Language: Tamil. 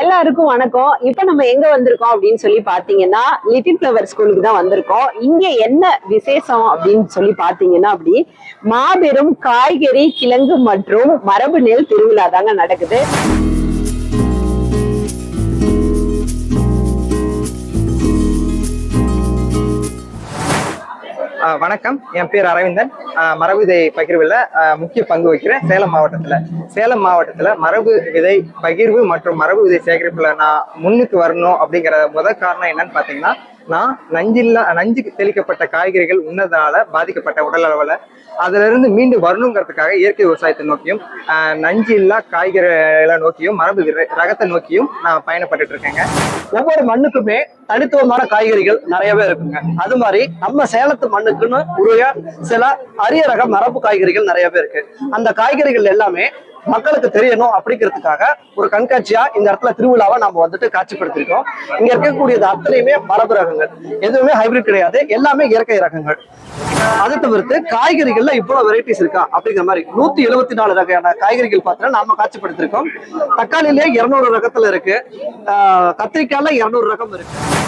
எல்லாருக்கும் வணக்கம். இப்ப நம்ம எங்க வந்திருக்கோம் அப்படின்னு சொல்லி பாத்தீங்கன்னா லிட்டில் பிளவர் ஸ்கூலுக்கு தான் வந்திருக்கோம். இங்க என்ன விசேஷம் அப்படின்னு சொல்லி பாத்தீங்கன்னா அப்படி மாபெரும் காய்கறி கிழங்கு மற்றும் மரபு நெல் திருவிழா தாங்க நடக்குது. வணக்கம். என் பேர் அரவிந்தன். மரபு விதை பகிர்வில் முக்கிய பங்கு வகிக்கிறேன். சேலம் மாவட்டத்தில். சேலம் மாவட்டத்தில் மரபு விதை பகிர்வு மற்றும் மரபு விதை சேகரிப்பில் நான் முன்னுக்கு வரணும் அப்படிங்கிற முதல் காரணம் என்னன்னு பார்த்தீங்கன்னா நான் நஞ்சில்லா நஞ்சு தெளிக்கப்பட்ட காய்கறிகள் உண்ணதால பாதிக்கப்பட்ட உடல் அளவில். அதுல இருந்து மீண்டு வரணுங்கிறதுக்காக இயற்கை விவசாயத்தை நோக்கியும் நஞ்சு இல்லா காய்கறிகளை நோக்கியும் மரபு ரகத்தை நோக்கியும் நான் பயணப்பட்டு இருக்கேங்க ஒவ்வொரு மண்ணுக்குமே தனித்துவமான காய்கறிகள் நிறையவே இருக்குங்க. அது மாதிரி நம்ம சேலத்து மண்ணுக்குன்னு உரிய சில அரிய ரக மரபு காய்கறிகள் நிறையவே இருக்கு. அந்த காய்கறிகள் எல்லாமே மக்களுக்கு தெரியணும் அப்படிங்கிறதுக்காக ஒரு கண்காட்சியா இந்த இடத்துல திருவிழாவை நம்ம வந்துட்டு காட்சிப்படுத்திருக்கோம். இங்க இருக்கக்கூடியது அத்தனையுமே மரபு ரகங்கள் எதுவுமே ஹைபிரிட் கிடையாது. எல்லாமே இயற்கை ரகங்கள். அதை தவிர்த்து காய்கறிகள்ல இவ்வளவு வெரைட்டிஸ் இருக்கா அப்படிங்கிற மாதிரி நூத்தி எழுபத்தி நாலு ரகையான காய்கறிகள் பார்த்தீங்கன்னா நாம காட்சிப்படுத்திருக்கோம். தக்காளிலேயே இருநூறு ரகத்துல இருக்கு. ஆஹ் கத்திரிக்காய்ல இருநூறு ரகம் இருக்கு.